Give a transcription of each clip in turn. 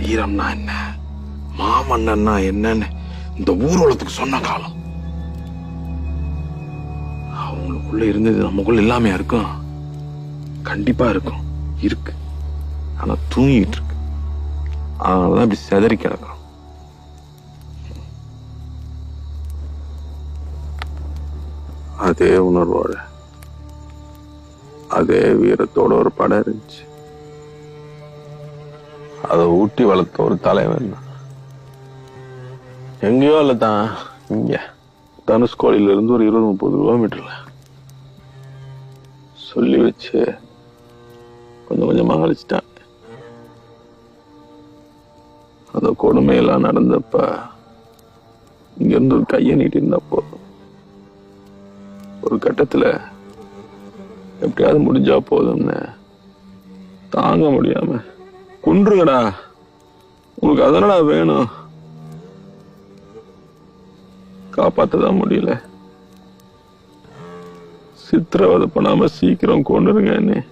வீரம்னா என்ன? மாமன்னன்னா என்னன்னு இந்த ஊர்வலத்துக்கு சொன்ன காலம். அவங்களுக்குள்ள இருந்தது நமக்குள்ள எல்லாமே இருக்கும். கண்டிப்பா இருக்கும். இருக்கு. ஆனா தூங்கிட்டு இருக்கு. அதனாலதான் இப்படி செதறி கிடக்கும் அதே உணர்வோட அதே வீரத்தோட ஒரு படம் இருந்துச்சு. அதை ஊட்டி வளர்த்த ஒரு தலைவன் எங்கேயோ இல்லை தான் இங்க. தனுஷ்கோடியில இருந்து ஒரு இருபது முப்பது கிலோமீட்டர்ல. சொல்லி வச்சு கொஞ்சம் கொஞ்சமா அழிச்சிட்டான் அந்த கொடுமையெல்லாம் நடந்தப்ப இங்க இருந்து ஒரு கையை நீட்டி இருந்தப்போ போதும். ஒரு கட்டத்துல எப்படியாவது முடிஞ்சா போதும்னு தாங்க முடியாம கொன்றுங்கடா உங்களுக்கு அதனடா வேணும். காப்பாத்ததான் முடியல. சித்திரவதை பண்ணாம சீக்கிரம் கொண்டுருங்க என்ன.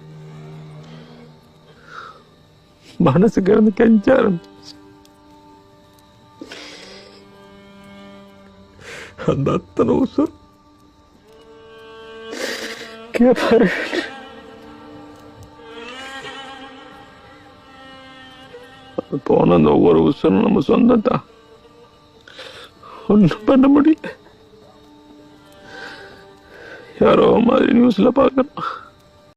மனசுக்கு இருந்து கெஞ்ச ஆரம்பிச்சு அந்த அத்தனை உசுர். கேட்பாரு போன அந்த ஒவ்வொரு உசுரும் நம்ம சொந்தம் தான் ஒன்றும் பண்ண முடியல. யாரோ மாதிரி நியூஸ்ல பார்க்கணும்.